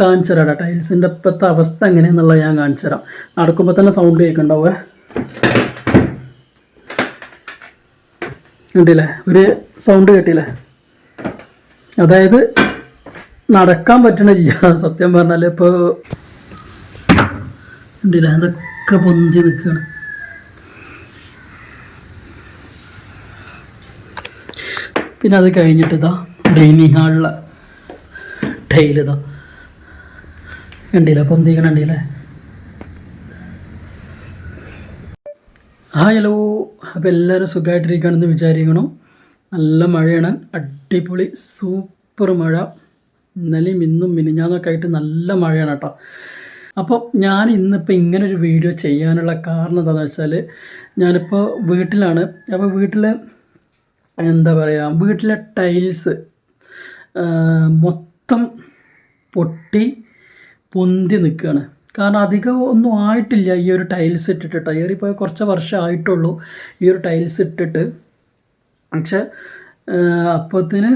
കാണിച്ചു തരാം ടൈൽസിന്റെ ഇപ്പോഴത്തെ അവസ്ഥ എങ്ങനെയാണെന്നുള്ളത് ഞാൻ കാണിച്ചു തരാം നടക്കുമ്പോൾ തന്നെ സൗണ്ട് കേൾക്കുന്നുണ്ടാവുക കണ്ടില്ലേ? ഒരു സൗണ്ട് കേട്ടില്ലേ? അതായത് നടക്കാൻ പറ്റണില്ല. സത്യം പറഞ്ഞാൽ ഇപ്പോൾ കണ്ടില്ല? അതൊക്കെ പൊന്തി നിൽക്കുകയാണ് പിന്നെ അത് കഴിഞ്ഞിട്ട് ഇതാ ഡൈനിങ് ഹാളിലെ ടൈലിതാ കണ്ടില്ല? പൊന്തിക്കണം കണ്ടില്ലേ? ഹായ് ഹലോ അപ്പോൾ എല്ലാവരും സുഖമായിട്ടിരിക്കുകയാണെന്ന് വിചാരിക്കണം നല്ല മഴയാണ്. അടിപൊളി സൂപ്പർ മഴ. ഇന്നലെയും ഇന്നും മിനിഞ്ഞാന്നൊക്കെ ആയിട്ട് നല്ല മഴയാണ് കേട്ടോ. അപ്പോൾ ഞാൻ ഇന്നിപ്പോൾ ഇങ്ങനൊരു വീഡിയോ ചെയ്യാനുള്ള കാരണം എന്താണെന്ന് വെച്ചാൽ ഞാനിപ്പോൾ വീട്ടിലാണ്. അപ്പോൾ വീട്ടിൽ എന്താ പറയുക വീട്ടിലെ ടൈൽസ് മൊത്തം പൊട്ടി പൊന്തി നിൽക്കുകയാണ്. കാരണം അധികം ഒന്നും ആയിട്ടില്ല ഈ ഒരു ടൈൽസ് ഇട്ടിട്ട് ഏറിപ്പോയി കുറച്ച് വർഷം ആയിട്ടുള്ളൂ ഈ ഒരു ടൈൽസ് ഇട്ടിട്ട്. പക്ഷെ അപ്പത്തിന്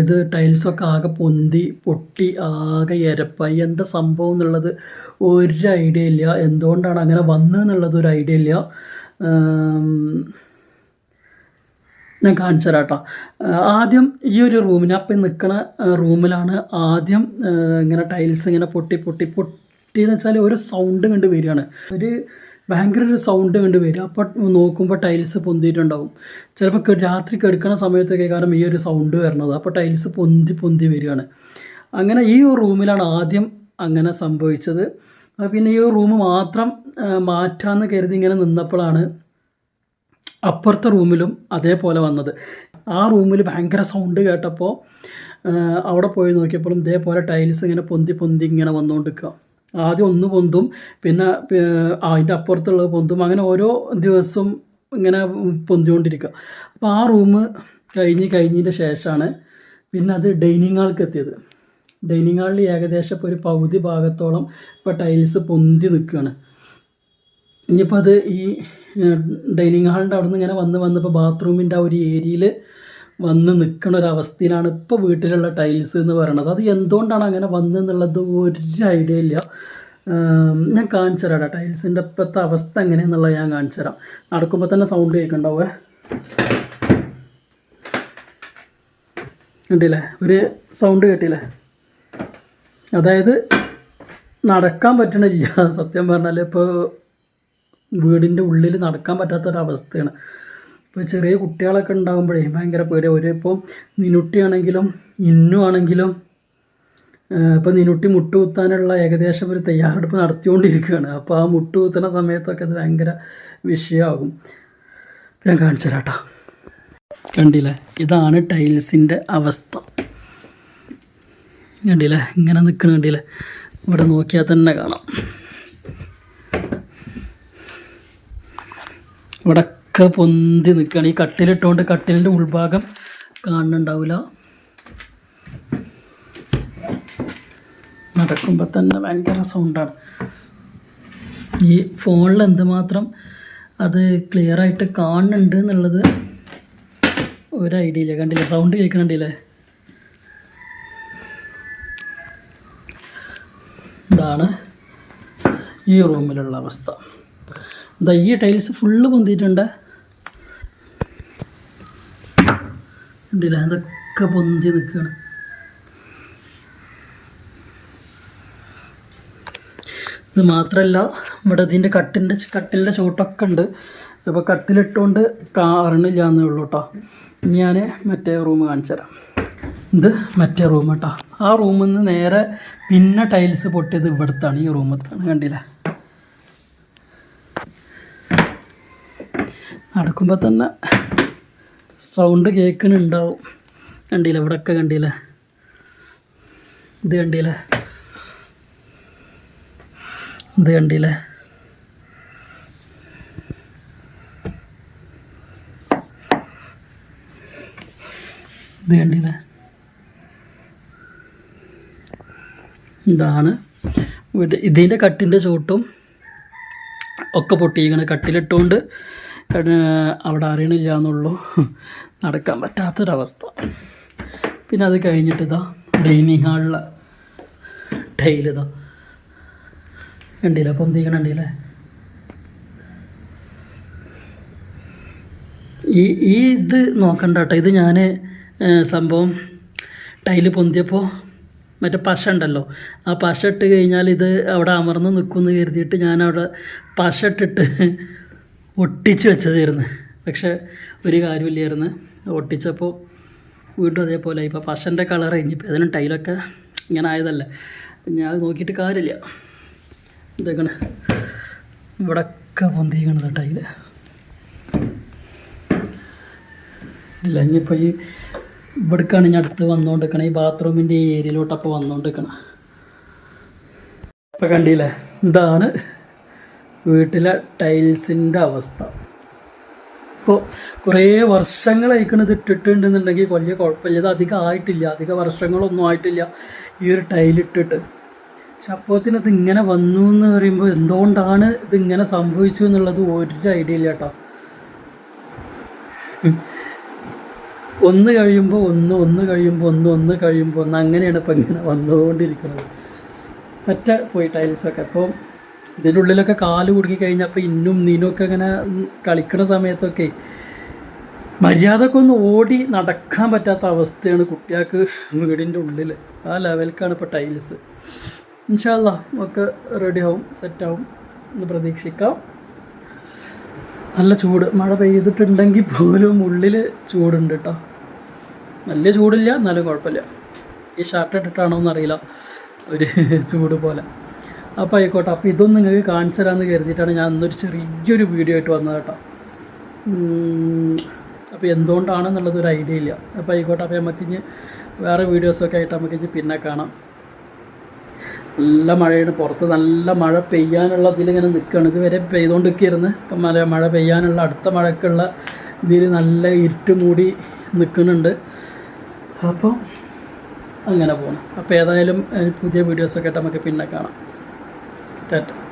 ഇത് ടൈൽസൊക്കെ ആകെ പൊന്തി പൊട്ടി ആകെ എരപ്പായി. എന്താ സംഭവം എന്നുള്ളത് ഒരു ഐഡിയ ഇല്ല. എന്തുകൊണ്ടാണ് അങ്ങനെ വന്നതെന്നുള്ളത് ഒരു ഐഡിയ ഇല്ല. ഞാൻ കാണിച്ചു തരാം കേട്ടോ ആദ്യം ഈ ഒരു റൂമിന് അപ്പം നിൽക്കുന്ന റൂമിലാണ് ആദ്യം ഇങ്ങനെ ടൈൽസ് ഇങ്ങനെ പൊട്ടി പൊട്ടി പൊട്ടിയെന്ന് വെച്ചാൽ ഒരു സൗണ്ട് കണ്ട് വരികയാണ്. ഒരു ഭയങ്കര ഒരു സൗണ്ട് കണ്ട് വരും അപ്പോൾ നോക്കുമ്പോൾ ടൈൽസ് പൊന്തിയിട്ടുണ്ടാവും. ചിലപ്പോൾ രാത്രി കിടക്കുന്ന സമയത്തൊക്കെ കാരണം ഈ ഒരു സൗണ്ട് വരണത്. അപ്പോൾ ടൈൽസ് പൊന്തി പൊന്തി വരികയാണ്. അങ്ങനെ ഈ റൂമിലാണ് ആദ്യം അങ്ങനെ സംഭവിച്ചത്. പിന്നെ ഈ റൂം മാത്രം മാറ്റാമെന്ന് കരുതി ഇങ്ങനെ നിന്നപ്പോഴാണ് അപ്പുറത്തെ റൂമിലും അതേപോലെ വന്നത്. ആ റൂമിൽ ഭയങ്കര സൗണ്ട് കേട്ടപ്പോൾ അവിടെ പോയി നോക്കിയപ്പോഴും ഇതേപോലെ ടൈൽസ് ഇങ്ങനെ പൊന്തി പൊന്തി ഇങ്ങനെ വന്നുകൊണ്ടിരിക്കുക ആദ്യം ഒന്ന് പൊന്തും പിന്നെ അതിന്റെ അപ്പുറത്തുള്ളത് പൊന്തും അങ്ങനെ ഓരോ ദിവസവും ഇങ്ങനെ പൊന്തിക്കൊണ്ടിരിക്കുക അപ്പോൾ ആ റൂം കഴിഞ്ഞ് കഴിഞ്ഞതിന്റെ ശേഷമാണ് പിന്നെ അത് ഡൈനിങ് ഹാൾക്ക് എത്തിയത്. ഡൈനിങ് ഹാളിൽ ഏകദേശം ഇപ്പോൾ ഒരു പകുതി ഭാഗത്തോളം ഇപ്പോൾ ടൈൽസ് പൊന്തി നിൽക്കുകയാണ് ഇനിയിപ്പോൾ അത് ഈ ഡൈനിങ് ഹാളിന്റെ അവിടെ നിന്ന് ഇങ്ങനെ വന്ന് വന്നപ്പോൾ ബാത്റൂമിന്റെ ആ ഒരു ഏരിയയിൽ വന്ന് നിൽക്കുന്ന ഒരു അവസ്ഥയിലാണ് ഇപ്പോൾ വീട്ടിലുള്ള ടൈൽസ് എന്ന് പറയുന്നത് അത് എന്തുകൊണ്ടാണ് അങ്ങനെ വന്നെന്നുള്ളത് ഒരു ഐഡിയ ഇല്ല. ഞാൻ കാണിച്ചു തരാം ടൈൽസിന്റെ ഇപ്പോഴത്തെ അവസ്ഥ എങ്ങനെയാണെന്നുള്ളത് ഞാൻ കാണിച്ചു തരാം. നടക്കുമ്പോൾ തന്നെ സൗണ്ട് കേൾക്കുന്നുണ്ടാവേ കണ്ടില്ലേ? ഒരു സൗണ്ട് കേട്ടില്ലേ? അതായത് നടക്കാൻ പറ്റണില്ല. സത്യം പറഞ്ഞാൽ ഇപ്പോൾ വീടിന്റെ ഉള്ളിൽ നടക്കാൻ പറ്റാത്തൊരവസ്ഥയാണ്. ഇപ്പോൾ ചെറിയ കുട്ടികളൊക്കെ ഉണ്ടാകുമ്പോഴേ ഭയങ്കര പേര് ഒരു ഇപ്പോൾ നിനുട്ടിയാണെങ്കിലും ഇന്നു ആണെങ്കിലും ഇപ്പോൾ നിനുട്ടി മുട്ടുകുത്താനുള്ള ഏകദേശം ഒരു തയ്യാറെടുപ്പ് നടത്തിക്കൊണ്ടിരിക്കുകയാണ്. അപ്പോൾ ആ മുട്ടുകുത്തുന്ന സമയത്തൊക്കെ അത് ഭയങ്കര വിഷയമാകും. ഞാൻ കാണിച്ചു തരാട്ടോ കണ്ടില്ലേ? ഇതാണ് ടൈൽസിന്റെ അവസ്ഥ. കണ്ടില്ലേ? ഇങ്ങനെ നിൽക്കണ കണ്ടില്ലേ? ഇവിടെ നോക്കിയാൽ തന്നെ കാണാം. ഇവിടൊക്കെ പൊന്തി നിൽക്കുകയാണ് ഈ കട്ടിലിട്ടുകൊണ്ട് കട്ടിലിന്റെ ഉൾഭാഗം കാണുന്നുണ്ടാവില്ല നടക്കുമ്പോൾ തന്നെ ഭയങ്കര സൗണ്ടാണ് ഈ ഫോണിൽ എന്തുമാത്രം അത് ക്ലിയർ ആയിട്ട് കാണുന്നുണ്ട് എന്നുള്ളത് ഒരു ഐഡിയ ഇല്ല. കണ്ടില്ല? സൗണ്ട് കേൾക്കണുണ്ടല്ലേ ഇതാണ് ഈ റൂമിലുള്ള അവസ്ഥ. ഈ ടൈൽസ് ഫുള്ള് പൊന്തിയിട്ടുണ്ട്. കണ്ടില്ല അതൊക്കെ പൊന്തി നിൽക്കുകയാണ് ഇത് മാത്രമല്ല ഇവിടെ ഇതിന്റെ കട്ടിന്റെ കട്ടിലിന്റെ ചോട്ടൊക്കെ ഉണ്ട്. ഇപ്പോൾ കട്ടിലിട്ടുകൊണ്ട് അറിഞ്ഞില്ല എന്നേ ഉള്ളൂ കേട്ടോ ഞാൻ മറ്റേ റൂം കാണിച്ചു തരാം. ഇത് മറ്റേ റൂം കേട്ടോ ആ റൂമിൽ നിന്ന് നേരെ പിന്നെ ടൈൽസ് പൊട്ടിയത് ഇവിടുത്താണ് ഈ റൂമത്താണ് കണ്ടില്ല? നടക്കുമ്പോൾ തന്നെ സൗണ്ട് കേൾക്കുന്നുണ്ടാവും. കണ്ടില്ല? ഇവിടെയൊക്കെ കണ്ടില്ല? ഇത് കണ്ടില്ല? ഇത് കണ്ടില്ല? ഇത് കണ്ടില്ല? ഇതാണ്. ഇതിന്റെ കട്ടിന്റെ ചോട്ടും ഒക്കെ പൊട്ടിയിരിക്കണം കട്ടിലിട്ടുകൊണ്ട് കട- അവിടെ അറിയണില്ല എന്നുള്ളൂ. നടക്കാൻ പറ്റാത്തൊരവസ്ഥ. പിന്നെ അത് കഴിഞ്ഞിട്ട് ഇതാ ഡൈനിങ് ഹാളിലെ ടൈൽ ഇതാ. കണ്ടില്ല? പൊന്തിക്കണ കണ്ടില്ലേ? ഈ ഈ ഇത് നോക്കണ്ട കേട്ടോ. ഇത് ഞാൻ സംഭവം ടൈൽ പൊന്തിയപ്പോൾ മറ്റേ പശ ഉണ്ടല്ലോ. ആ പശ ഇട്ട് കഴിഞ്ഞാൽ ഇത് അവിടെ അമർന്ന് നിൽക്കുമെന്ന് കരുതിയിട്ട് ഞാൻ അവിടെ പശ ഇട്ടിട്ട് ഒട്ടിച്ച് വെച്ചതായിരുന്നു. പക്ഷേ ഒരു കാര്യമില്ലായിരുന്നു. ഒട്ടിച്ചപ്പോൾ വീണ്ടും അതേപോലെ ഇപ്പോൾ പശന്റെ കളർ കഴിഞ്ഞിപ്പോൾ അതിനും ടൈലൊക്കെ ഇങ്ങനെ ആയതല്ല. ഞാൻ നോക്കിയിട്ട് കാര്യമില്ല. ഇതൊക്കെയാണ് ഇവിടൊക്കെ പൊന്തിക്കണത് ടൈൽ ഇല്ല ഇനിയിപ്പോൾ ഈ ഇവിടേക്കാണ് ഞാൻ അടുത്ത് വന്നുകൊണ്ടിരിക്കണം ഈ ബാത്റൂമിന്റെ ഏരിയയിലോട്ടപ്പോൾ വന്നുകൊണ്ടിരിക്കണം ഇപ്പം കണ്ടില്ലേ? ഇതാണ് വീട്ടിലെ ടൈൽസിന്റെ അവസ്ഥ. ഇപ്പോൾ കുറേ വർഷങ്ങൾ വർഷങ്ങളായിക്കണത് ഇട്ടിട്ടുണ്ടെന്നുണ്ടെങ്കിൽ വലിയ കുഴപ്പമില്ല. ഇത് അധികം ആയിട്ടില്ല. അധിക വർഷങ്ങളൊന്നും ആയിട്ടില്ല ഈ ഒരു ടൈലിട്ടിട്ട് പക്ഷെ അപ്പോഴത്തിന് ഇത് ഇങ്ങനെ വന്നു എന്ന് പറയുമ്പോൾ എന്തുകൊണ്ടാണ് ഇതിങ്ങനെ സംഭവിച്ചു എന്നുള്ളത് ഒരു ഐഡിയ ഇല്ല കേട്ടോ. ഒന്ന് കഴിയുമ്പോൾ ഒന്ന് ഒന്ന് കഴിയുമ്പോൾ ഒന്ന് ഒന്ന് കഴിയുമ്പോൾ ഒന്ന് അങ്ങനെയാണ് ഇപ്പം ഇങ്ങനെ വന്നുകൊണ്ടിരിക്കുന്നത്. മറ്റേ പോയി ടൈൽസൊക്കെ. അപ്പോൾ ഇതിന്റെ ഉള്ളിലൊക്കെ കാൽ കുടുങ്ങി കഴിഞ്ഞപ്പോൾ ഇന്നും നീനും ഒക്കെ ഇങ്ങനെ കളിക്കുന്ന സമയത്തൊക്കെ മര്യാദയ്ക്ക് ഒന്ന് ഓടി നടക്കാൻ പറ്റാത്ത അവസ്ഥയാണ് കുട്ടികൾക്ക് വീടിന്റെ ഉള്ളിൽ ആ ലെവൽക്കാണ് ഇപ്പോൾ ടൈൽസ് ഇൻഷാല്ല ഒക്കെ റെഡിയാവും സെറ്റാവും എന്ന് പ്രതീക്ഷിക്കാം. നല്ല ചൂട്. മഴ പെയ്തിട്ടുണ്ടെങ്കിൽ പോലും ഉള്ളിൽ ചൂടുണ്ട് കേട്ടോ വലിയ ചൂടില്ല എന്നാലും കുഴപ്പമില്ല. ഈ ഷർട്ട് ഇട്ടിട്ടാണോ എന്നറിയില്ല. ഒരു ചൂട് പോലെ. അപ്പോൾ ആയിക്കോട്ടെ. അപ്പോൾ ഇതൊന്നും നിങ്ങൾക്ക് കാണിച്ചു തരാമെന്ന് കരുതിയിട്ടാണ് ഞാൻ ഇന്നൊരു ചെറിയൊരു വീഡിയോ ആയിട്ട് വന്നത് കേട്ടോ. അപ്പോൾ എന്തുകൊണ്ടാണെന്നുള്ളത് ഒരു ഐഡിയ ഇല്ല. അപ്പോൾ ആയിക്കോട്ടെ. അപ്പോൾ നമുക്കിഞ്ഞ് വേറെ വീഡിയോസൊക്കെ ആയിട്ട് നമുക്കിഞ്ഞ് പിന്നെ കാണാം. നല്ല മഴയാണ്. പുറത്ത് നല്ല മഴ പെയ്യാനുള്ള ഇതിലിങ്ങനെ നിൽക്കുകയാണ് ഇതുവരെ പെയ്തുകൊണ്ടിരിക്കുകയായിരുന്നു ഇപ്പം മഴ മഴ പെയ്യാനുള്ള അടുത്ത മഴക്കുള്ള ഇതിൽ നല്ല ഇരുട്ട് മൂടി നിൽക്കുന്നുണ്ട് അപ്പോൾ അങ്ങനെ പോകണം അപ്പോൾ ഏതായാലും പുതിയ വീഡിയോസൊക്കെ ആയിട്ട് നമുക്ക് പിന്നെ കാണാം. that